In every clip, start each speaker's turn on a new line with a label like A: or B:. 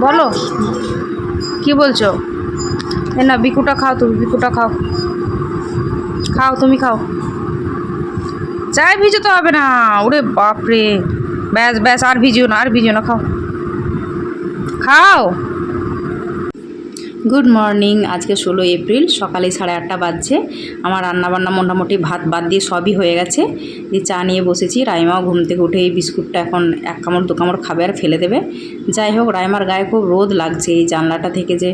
A: বলো। কি বলছো? এ না, বিকুটা খাও তুমি, বিকুটা খাও। খাও, তুমি খাও। চাই ভিজোতে হবে না, ওরে বাপরে। ব্যাস ব্যাস, আর ভিজিও না, আর ভিজিও না, খাও। খাও। গুড মর্নিং আজকে ষোলো এপ্রিল, সকালে সাড়ে আটটা বাজছে। আমার রান্নাবান্না মোটামুটি ভাত বাদ দিয়ে সবই হয়ে গেছে। দিয়ে চা নিয়ে বসেছি, রাইমাও ঘুম থেকে উঠে এই বিস্কুটটা এখন এক কামড়, দু কামড় খাবে আর ফেলে দেবে। যাই হোক, রাইমার গায়ে খুব রোদ লাগছে এই জানলাটা থেকে যে,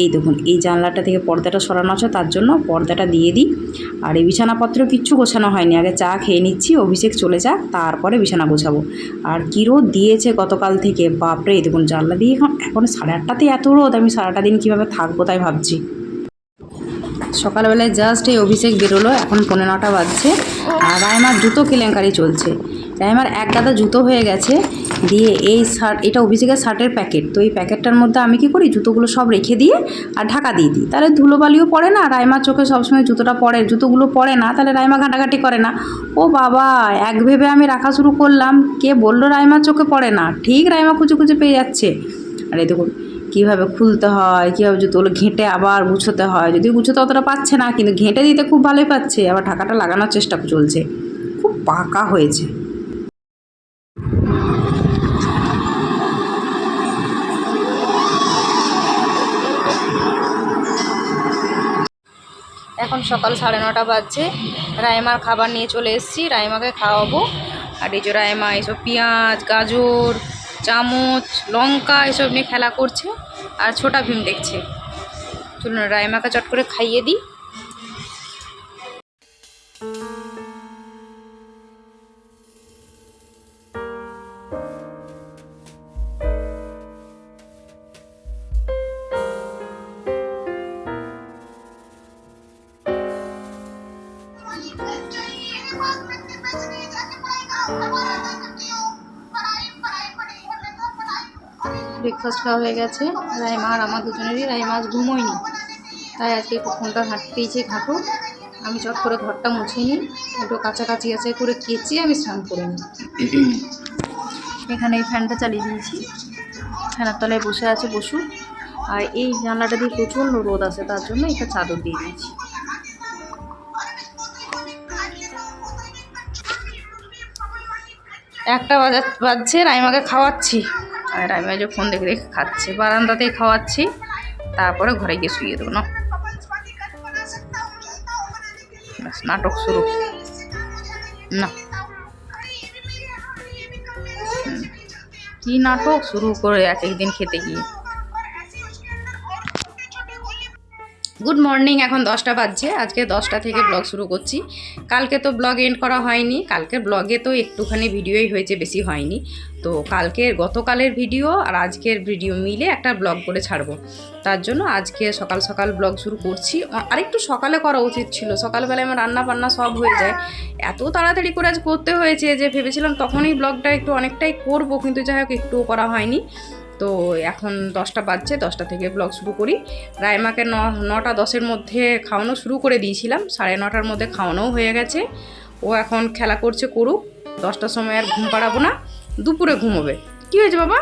A: এই দেখুন, এই জানলাটা থেকে পর্দাটা সরানো আছে, তার জন্য পর্দাটা দিয়ে দিই। আর এই বিছানাপত্র কিচ্ছু গোছানো হয়নি। আগে চা খেয়ে নিচ্ছি, অভিষেক চলে যাক, তারপরে বিছানা গোছাবো। আর কী রোদ দিয়েছে গতকাল থেকে, বাপরে, এই দেখুন, জানলা দিয়ে এখন এখন সাড়ে আটটাতে এত রোদ, আমি সারাটা দিন কীভাবে থাকব তাই ভাবছি। সকালবেলায় জাস্ট এই অভিষেক বেরোলো, এখন পনেরো নটা বাজছে। আর রায়মার জুতো কেলেঙ্কারি চলছে। রায়মার এক গাদা জুতো হয়ে গেছে, দিয়ে এই শার্ট, এটা অভিষেকের শার্টের প্যাকেট। তো এই প্যাকেটটার মধ্যে আমি কি করি? জুতোগুলো সব রেখে দিয়ে আর ঢাকা দিয়ে দিই। তাহলে ধুলোবালিও পড়ে না রায়মার চোখে সবসময় জুতোটা পড়ে। জুতোগুলো পড়ে না, তাহলে রায়মা ঘাঁটাঘাঁটি করে না। ও বাবা, এক ভেবে আমি রাখা শুরু করলাম, কে বলল রায়মার চোখে পড়ে না? ঠিক রায়মা খুঁজে খুঁজে পেয়ে যাচ্ছে। আর দেখুন কীভাবে খুলতে হয়, কীভাবে জুতোগুলো ঘেঁটে আবার গুছোতে হয় যদি গুছোতে অতটা পাচ্ছে না, কিন্তু ঘেঁটে দিতে খুব ভালোই পাচ্ছে, আবার ঢাকাটা লাগানোর চেষ্টা চলছে। খুব পাকা হয়েছে। এখন সকাল সাড়ে নটা বাজছে। রায়মার খাবার নিয়ে চলে এসেছি রায়মাকে খাওয়াবো। আর এই যে রায়মা এইসব পেঁয়াজ, গাজর চামচ, লঙ্কা এসব নিয়ে খেলা করছে আর ছোটা ভীম দেখছে। চলুন রায়মাকে চট করে খাইয়ে দিই। ব্রেকফাস্ট খাওয়া হয়ে গেছে। রাইমা আর আমার দুজনেরই রাইমা আজ ঘুমোয়নি। তাই আজকে একটু ফোনটা ঘাঁটতেইছে ঘাঁটো। আমি চট করে ঘরটা মুছে নিই। একটু কাছাকাছি আছে করে কেচে আমি স্নান করে নিই। এখানে এই ফ্যানটা চালিয়ে দিয়েছি। ফ্যানের তলায় বসে আছে বসু। আর এই জানলাটা দিয়ে প্রচণ্ড রোদ আছে, তার জন্য একটা চাদর দিয়ে দিয়েছি। একটা বাজার বাজছে, রাইমাকে খাওয়াচ্ছি। আর রাইমা যে ফোন দেখে দেখে খাচ্ছি। বারান্দাতেই খাওয়াচ্ছি। তারপরে ঘরে গিয়ে শুয়ে দেবো, না? নাটক শুরু। না। কি নাটক শুরু করে এক একদিন খেতে গিয়ে। গুড মর্নিং, এখন দশটা বাজছে। আজকে দশটা থেকে ব্লগ শুরু করছি। কালকে তো ব্লগ এন্ড করা হয়নি। কালকে ব্লগে তো একটুখানি ভিডিওই হয়েছে, বেশি হয়নি। তো কালকের, গতকালের ভিডিও আর আজকের ভিডিও মিলে একটা ব্লগ করে ছাড়বো। তার জন্য আজকে সকাল সকাল ব্লগ শুরু করছি। আরেকটু সকালে করা উচিত ছিল। সকালবেলায় আমার রান্না বান্না সব হয়ে যায়। এত তাড়াতাড়ি করে আজ করতে হয়েছে যে ভেবেছিলাম তখনই ব্লগটা একটু অনেকটাই করব, কিন্তু যাই হোক একটুও করা হয়নি। তো এখন দশটা বাজছে, দশটা থেকে ব্লগ শুরু করি। রায়মাকে নটা দশের মধ্যে খাওয়ানো শুরু করে দিয়েছিলাম। সাড়ে নটার মধ্যে খাওয়ানোও হয়ে গেছে। ও এখন খেলা করছে করুক। দশটার সময় আর ঘুম পাড়াবো না। দুপুরে ঘুমোবে। কি হয়েছে বাবা?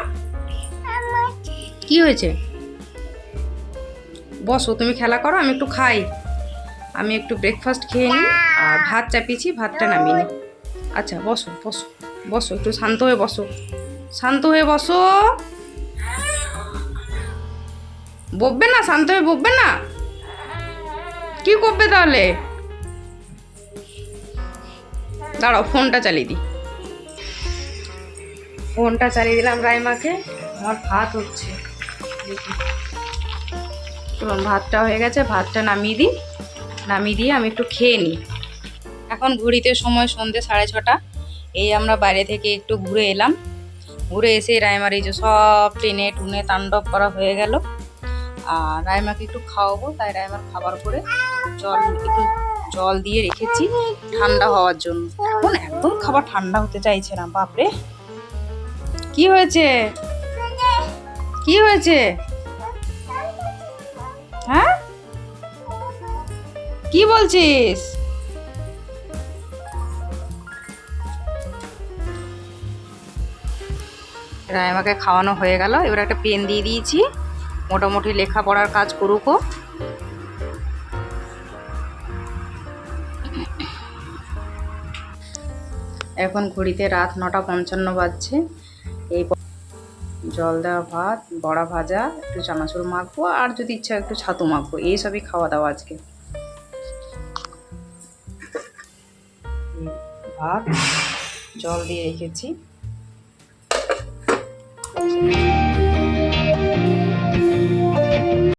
A: কি হয়েছে? বসো, তুমি খেলা করো, আমি একটু খাই। আমি একটু ব্রেকফাস্ট খেয়ে নিই, আর ভাত চাপিয়েছি, ভাতটা নামিয়ে নিই। আচ্ছা বসো বসো বসো, একটু শান্ত হয়ে বসো। শান্ত হয়ে বসো। বকবে না? শান্ত হয়ে বকবে না? কি করবে তাহলে? দাঁড়াও, ফোনটা চালিয়ে দিই। ফোনটা চালিয়ে দিলাম রাইমাকে। আমার ভাত হচ্ছে। চলুন, ভাতটা হয়ে গেছে, ভাতটা নামিয়ে দিই। নামিয়ে দিয়ে আমি একটু খেয়ে নিই। এখন ঘড়িতে সময় সন্ধে সাড়ে ছটা। এই আমরা বাইরে থেকে একটু ঘুরে এলাম। ঘুরে এসে রাইমার এই যে সব টেনে টুনে তাণ্ডব করা হয়ে গেল। আর রাইমাকে একটু খাওয়াবো, তাই রাইমার খাবার করে জল, একটু জল দিয়ে রেখেছি ঠান্ডা হওয়ার জন্য। এখন একদম খাবার ঠান্ডা হতে চাইছে না, বাপরে। কি হয়েছে? কি হয়েছে? হ্যাঁ? কি বলছিস? রায়মাকে খাওয়ানো হয়ে গেল। এবার একটা পেন দিয়ে দিয়েছি। মোটামুটি লেখাপড়ার কাজ করুক এখন ঘড়িতে রাত নটা পঞ্চান্ন বাজছে। জল দেওয়া ভাত, বড়া ভাজা, একটু চানাচুর মাখবো, আর যদি ইচ্ছা একটু ছাতু মাখবো। এইসবই খাওয়া দাওয়া আজকে। ভাত, জল দিয়ে রেখেছি।